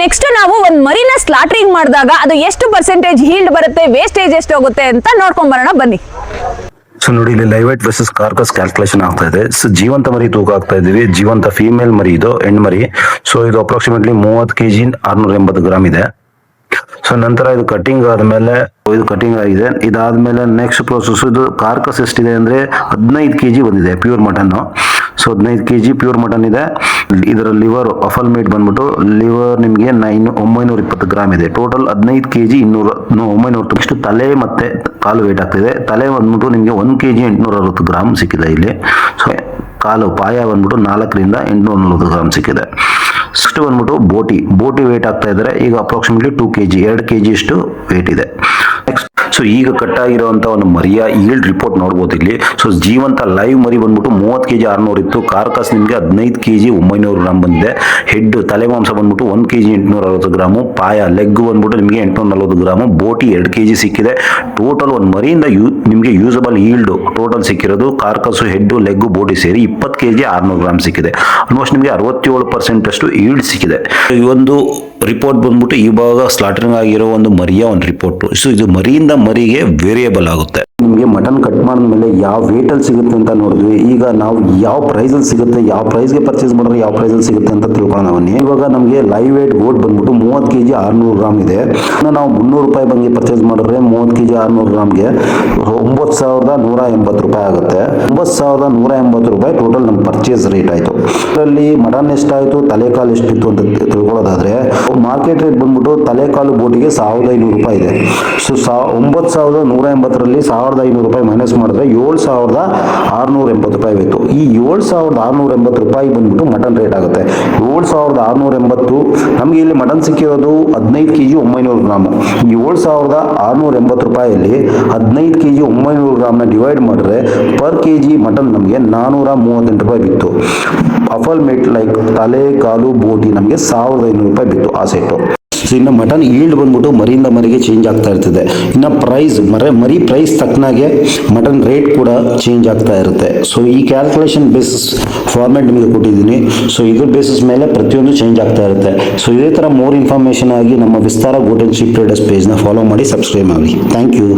Next ನಾವು ಒಂದ್ ಮರಿನ slaughtering ಮಾಡಿದಾಗ ಅದು ಎಷ್ಟು ಪರ್ಸೆಂಟೇಜ್ ಹೀಲ್ಡ್ ಬರುತ್ತೆ ವೇಸ್ಟೇಜ್ ಎಷ್ಟು ಹೋಗುತ್ತೆ ಅಂತ ನೋಡ್ಕೊಂಡ್ ಬರೋಣ, ಬನ್ನಿ. ಸೊ ನೋಡಿ, ಇಲ್ಲಿ live weight versus carcass calculation ಆಗ್ತಾ ಇದೆ. ಸೊ ಜೀವಂತ ಮರಿ ತೂಕ ಆಗ್ತಾ ಇದೀವಿ. ಜೀವಂತ ಫೀಮೇಲ್ ಮರಿ ಇದು ಹೆಣ್ ಮರಿ. ಸೊ ಇದು ಅಪ್ರಾಕ್ಸಿಮೇಟ್ಲಿ ಮೂವತ್ತು ಕೆ ಜಿ ಆರ್ನೂರ ಎಂಬತ್ತು ಗ್ರಾಮ್ ಇದೆ. ಸೊ ನಂತರ ಇದು ಕಟಿಂಗ್ ಆದ್ಮೇಲೆ, ಇದು ಕಟಿಂಗ್ ಆಗಿದೆ. ಇದಾದ್ಮೇಲೆ ನೆಕ್ಸ್ಟ್ ಪ್ರೋಸೆಸ್ ಇದು ಕಾರ್ಕಸ್ ಎಷ್ಟಿದೆ ಅಂದ್ರೆ ಹದಿನೈದು ಕೆ ಜಿ ಬಂದಿದೆ ಪ್ಯೂರ್ ಮಟನ್ ಸೊ ಹದಿನೈದು ಕೆ ಜಿ ಪ್ಯೂರ್ ಮಟನ್ ಇದೆ. ಇದರ ಲಿವರ್ ಅಫಲ್ ಮೀಟ್ ಬಂದ್ಬಿಟ್ಟು ಲಿವರ್ ನಿಮಗೆ ನೈನ್, ಒಂಬೈನೂರ ಇಪ್ಪತ್ತು ಗ್ರಾಮ್ ಇದೆ. ಟೋಟಲ್ ಹದಿನೈದು ಕೆ ಜಿ ಇನ್ನೂರ ಒಂಬೈನೂರ ಇಷ್ಟು ತಲೆ ಮತ್ತೆ ಕಾಲು ವೇಟ್ ಆಗ್ತಿದೆ ತಲೆ ಬಂದ್ಬಿಟ್ಟು ನಿಮಗೆ ಒಂದು ಕೆ ಜಿ ಎಂಟುನೂರ ಅರವತ್ತು ಗ್ರಾಮ್ ಸಿಕ್ಕಿದೆ ಇಲ್ಲಿ. ಸೊ ಕಾಲು, ಪಾಯ ಬಂದ್ಬಿಟ್ಟು ನಾಲ್ಕರಿಂದ ಎಂಟುನೂರ ನಲವತ್ತು ಗ್ರಾಮ್ ಸಿಕ್ಕಿದೆ. ನೆಕ್ಸ್ಟ್ ಬಂದ್ಬಿಟ್ಟು ಬೋಟಿ. ಬೋಟಿ ವೇಟ್ ಆಗ್ತಾ ಇದ್ದಾರೆ ಈಗ ಅಪ್ರಾಕ್ಸಿಮೇಟ್ಲಿ ಟೂ ಕೆ ಜಿ ಎರಡು ಕೆ ಜಿಯಷ್ಟು ವೇಟ್ ಇದೆ. ಸೊ ಈಗ ಕಟ್ ಆಗಿರುವಂತ ಒಂದು ಮರಿಯ ಈಲ್ಡ್ ರಿಪೋರ್ಟ್ ನೋಡ್ಬೋದು ಇಲ್ಲಿ. ಸೊ ಜೀವಂತ ಲೈವ್ ಮರಿ ಬಂದ್ಬಿಟ್ಟು ಮೂವತ್ತು ಕೆ ಜಿ ಆರ್ನೂರು ಇತ್ತು. ಕಾರ್ಕಸ್ ನಿಮಗೆ ಹದಿನೈದು ಕೆ ಜಿ ಒಂಬೈನೂರು ಗ್ರಾಮ್ ಬಂದಿದೆ. ಹೆಡ್ ತಲೆ ಮಾಂಸ ಬಂದ್ಬಿಟ್ಟು ಒಂದು ಕೆ ಜಿ ಎಂಟುನೂರ ಅರವತ್ತು ಗ್ರಾಮು. ಪಾಯ ಲೆಗ್ ಬಂದ್ಬಿಟ್ಟು ನಿಮಗೆ ಎಂಟುನೂರ ನಲ್ವತ್ತು ಗ್ರಾಮು. ಬೋಟಿ ಎರಡು ಕೆ ಜಿ ಸಿಕ್ಕಿದೆ. ಟೋಟಲ್ ಒಂದು ಮರಿಯಿಂದ ಯೂ, ನಿಮಗೆ ಯೂಸಬಲ್ ಈಲ್ಡು ಟೋಟಲ್ ಸಿಕ್ಕಿರೋದು. ಕಾರ್ಕಸ್ ಹೆಡ್ಡು ಲೆಗ್ಗು ಬೋಟಿ ಸೇರಿ ಇಪ್ಪತ್ತು ಕೆ ಜಿ ಆರ್ನೂರು ಗ್ರಾಮ್ ಸಿಕ್ಕಿದೆ. ಆಲ್ಮೋಸ್ಟ್ ನಿಮಗೆ ಅರವತ್ತೇಳು ಪರ್ಸೆಂಟ್ ಅಷ್ಟು ಈಲ್ಡ್ ಸಿಕ್ಕಿದೆ. ಈ ಒಂದು ರಿಪೋರ್ಟ್ ಬಂದ್ಬಿಟ್ಟು ಇವಾಗ ಸ್ಲಾಟರಿಂಗ್ ಆಗಿರೋ ಒಂದು ಮರಿಯ ಒಂದು ರಿಪೋರ್ಟು ಸೊ ಇದು ಮರಿಯಿಂದ ಮರಿಗೆ ವೇರಿಯಬಲ್ ಆಗುತ್ತೆ. ನಿಮಗೆ ಮಟನ್ ಕಟ್ ಮಾಡಿದ್ಮೇಲೆ ಯಾವ ವೇಟಲ್ಲಿ ಸಿಗುತ್ತೆ ಅಂತ ನೋಡಿದ್ವಿ. ಈಗ ನಾವು ಯಾವ ಪ್ರೈಸಲ್ಲಿ ಸಿಗುತ್ತೆ, ಯಾವ ಪ್ರೈಸ್ಗೆ ಪರ್ಚೇಸ್ ಮಾಡಿದ್ರೆ ಯಾವ ಪ್ರೈಸಲ್ಲಿ ಸಿಗುತ್ತೆ ಅಂತ ತಿಳ್ಕೊಳ್ಳೋಣ ಬನ್ನಿ. ಇವಾಗ ನಮಗೆ ಲೈವ್ ವೇಟ್ ಗೋಟ್ ಬಂದ್ಬಿಟ್ಟು ಮೂವತ್ತು ಕೆ ಜಿ ಆರುನೂರು ಗ್ರಾಮ್ ಇದೆ. ನಾವು ಮುನ್ನೂರು ರೂಪಾಯಿ ಬಂದು ಪರ್ಚೇಸ್ ಮಾಡಿದ್ರೆ ಮೂವತ್ತು ಕೆ ಜಿ ಆರುನೂರು ಗ್ರಾಮ್ಗೆ ಒಂಬತ್ತು ಸಾವಿರದ ನೂರ ಎಂಬತ್ತು ರೂಪಾಯಿ ಆಗುತ್ತೆ. ಒಂಬತ್ತು ಸಾವಿರದ ನೂರ ಎಂಬತ್ತು ರೂಪಾಯಿ ಟೋಟಲ್ ನಮ್ಮ ಪರ್ಚೇಸ್ ರೇಟ್ ಆಯಿತು. ಇದರಲ್ಲಿ ಮಟನ್ ಎಷ್ಟಾಯಿತು, ತಲೆಕಾಲು ಎಷ್ಟಿತ್ತು ಅಂತ ತಿಳ್ಕೊಳ್ಳೋದಾದ್ರೆ ಮಾರ್ಕೆಟ್ ರೇಟ್ ಬಂದ್ಬಿಟ್ಟು ತಲೆಕಾಲು ಬೋಟಿಗೆ ಸಾವಿರದ ಐನೂರು ರೂಪಾಯಿ ಇದೆ. ಸೊ ಸಾ, ಒಂಬತ್ತು ಸಾವಿರದ ನೂರ ಎಂಬತ್ತರಲ್ಲಿ ಸಾವಿರದ ಐನೂರು ರೂಪಾಯಿ ಮೈನಸ್ ಮಾಡಿದ್ರೆ ಏಳು ಸಾವಿರದ ಆರುನೂರ ಎಂಬತ್ತು ರೂಪಾಯಿ ಆಯಿತು. ಈ ಏಳು ಸಾವಿರದ ಆರುನೂರ ಎಂಬತ್ತು ರೂಪಾಯಿ ಬಂದ್ಬಿಟ್ಟು ಮಟನ್ ರೇಟ್ ಆಗುತ್ತೆ. ಏಳು ಸಾವಿರದ ಆರುನೂರ ಎಂಬತ್ತು, ನಮಗೆ ಇಲ್ಲಿ ಮಟನ್ ಸಿಕ್ಕಿರೋದು ಹದಿನೈದು ಕೆ ಜಿ ಒಂಬೈನೂರು ಗ್ರಾಮು. ಏಳು ಸಾವಿರದ ಆರುನೂರ ಎಂಬತ್ತು ರೂಪಾಯಲ್ಲಿ ಹದಿನೈದು ಕೆ ಜಿ ಒಂಬೈನೂರು ಗ್ರಾಮ್ನ ಡಿವೈಡ್ ಮಾಡಿದ್ರೆ ಪರ್ ಕೆ ಜಿ ಮಟನ್ ನಮಗೆ ನಾನ್ನೂರ ಮೂವತ್ತೆಂಟು ರೂಪಾಯಿ ಬಿತ್ತು. ಅಫಲ್ ಮೇಟ್ ಲೈಕ್ ತಲೆ, ಕಾಲು, ಬೋಟಿ ನಮಗೆ ಸಾವಿರದ ಐನೂರು ರೂಪಾಯಿ ಬಿತ್ತು ಆ ಸೆಟ್ಟು ಇನ್ನು ಮಟನ್ ಈಲ್ಡ್ ಬಂದ್ಬಿಟ್ಟು ಮರಿಯಿಂದ ಮರಿಗೆ ಚೇಂಜ್ ಆಗ್ತಾ ಇರ್ತದೆ. ಇನ್ನು ಪ್ರೈಸ್ ಮರ, ಮರಿ ಪ್ರೈಸ್ ತಕ್ಕನಾಗೆ ಮಟನ್ ರೇಟ್ ಕೂಡ ಚೇಂಜ್ ಆಗ್ತಾ ಇರುತ್ತೆ. ಸೊ ಈ ಕ್ಯಾಲ್ಕುಲೇಷನ್ ಬೇಸಿಸ್ ಫಾರ್ಮ್ಯಾಟ್ ನಿಮಗೆ ಕೊಟ್ಟಿದ್ದೀನಿ. ಸೊ ಇದ್ರ ಬೇಸಿಸ್ ಮೇಲೆ ಪ್ರತಿಯೊಂದು ಚೇಂಜ್ ಆಗ್ತಾ ಇರುತ್ತೆ. ಸೊ ಇದೇ ಥರ ಮೋರ್ ಇನ್ಫಾರ್ಮೇಷನ್ ಆಗಿ ನಮ್ಮ ವಿಸ್ತಾರ ಗೋಲ್ಡನ್ ಶಿಪ್ ಟ್ರೇಡರ್ಸ್ ಪೇಜ್ನ ಫಾಲೋ ಮಾಡಿ ಸಬ್ಸ್ಕ್ರೈಬ್ ಮಾಡಿ. Thank you